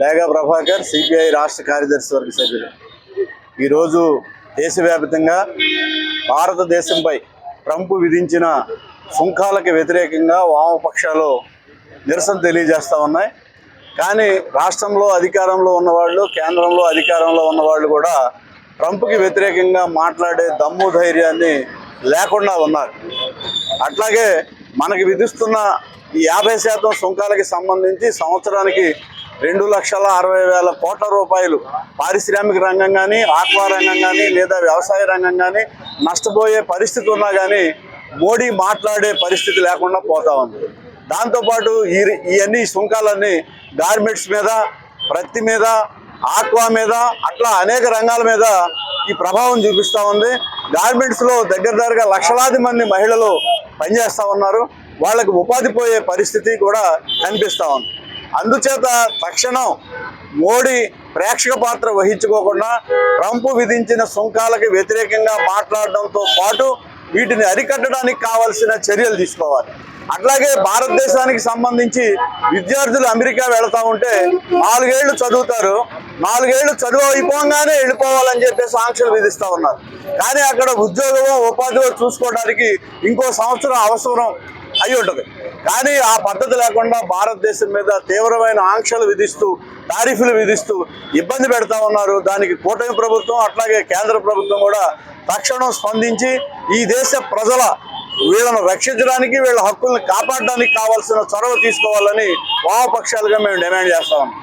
డేగా ప్రభాకర్ సిపిఐ రాష్ట్ర కార్యదర్శి వర్గ సభ్యులు. ఈరోజు దేశవ్యాప్తంగా భారతదేశంపై ట్రంప్ విధించిన సుంకాలకు వ్యతిరేకంగా వామపక్షాలు నిరసన తెలియజేస్తూ ఉన్నాయి. కానీ రాష్ట్రంలో అధికారంలో ఉన్నవాళ్ళు కేంద్రంలో అధికారంలో ఉన్నవాళ్ళు కూడా ట్రంప్కి వ్యతిరేకంగా మాట్లాడే దమ్ము ధైర్యాన్ని లేకుండా ఉన్నారు. అట్లాగే మనకి విధిస్తున్న ఈ యాభై శాతం సుంకాలకి సంబంధించి సంవత్సరానికి రెండు లక్షల అరవై వేల కోట్ల రూపాయలు పారిశ్రామిక రంగం కానీ ఆక్వా రంగం కానీ లేదా వ్యవసాయ రంగం కానీ నష్టపోయే పరిస్థితి ఉన్నా కానీ మోడీ మాట్లాడే పరిస్థితి లేకుండా పోతా ఉంది. దాంతోపాటు ఈ ఇవన్నీ సుంకాలన్నీ గార్మెంట్స్ మీద ప్రత్తి మీద ఆక్వా మీద అట్లా అనేక రంగాల మీద ఈ ప్రభావం చూపిస్తూ ఉంది. గార్మెంట్స్లో దగ్గర దగ్గరగా లక్షలాది మంది మహిళలు పనిచేస్తూ ఉన్నారు. వాళ్ళకి ఉపాధి పోయే పరిస్థితి కూడా కనిపిస్తూ ఉంది. అందుచేత తక్షణం మోడీ ప్రేక్షక పాత్ర వహించుకోకుండా ట్రంప్ విధించిన సుంకాలకు వ్యతిరేకంగా మాట్లాడడంతో పాటు వీటిని అరికట్టడానికి కావాల్సిన చర్యలు తీసుకోవాలి. అట్లాగే భారతదేశానికి సంబంధించి విద్యార్థులు అమెరికా వెళతా ఉంటే నాలుగేళ్ళు చదువుతారు. నాలుగేళ్ళు చదువు అయిపోగానే వెళ్ళిపోవాలని చెప్పేసి ఆంక్షలు విధిస్తూ ఉన్నారు. కానీ అక్కడ ఉద్యోగమో ఉపాధిలో చూసుకోవడానికి ఇంకో సంవత్సరం అవసరం. అయి ఉంటుంది. కానీ ఆ పద్ధతి లేకుండా భారతదేశం మీద తీవ్రమైన ఆంక్షలు విధిస్తూ టారిఫ్లు విధిస్తూ ఇబ్బంది పెడతా ఉన్నారు. దానికి కూటమి ప్రభుత్వం అట్లాగే కేంద్ర ప్రభుత్వం కూడా తక్షణం స్పందించి ఈ దేశ ప్రజల వీళ్ళను రక్షించడానికి వీళ్ళ హక్కులను కాపాడడానికి కావాల్సిన చొరవ తీసుకోవాలని వామపక్షాలుగా మేము డిమాండ్ చేస్తా ఉన్నాం.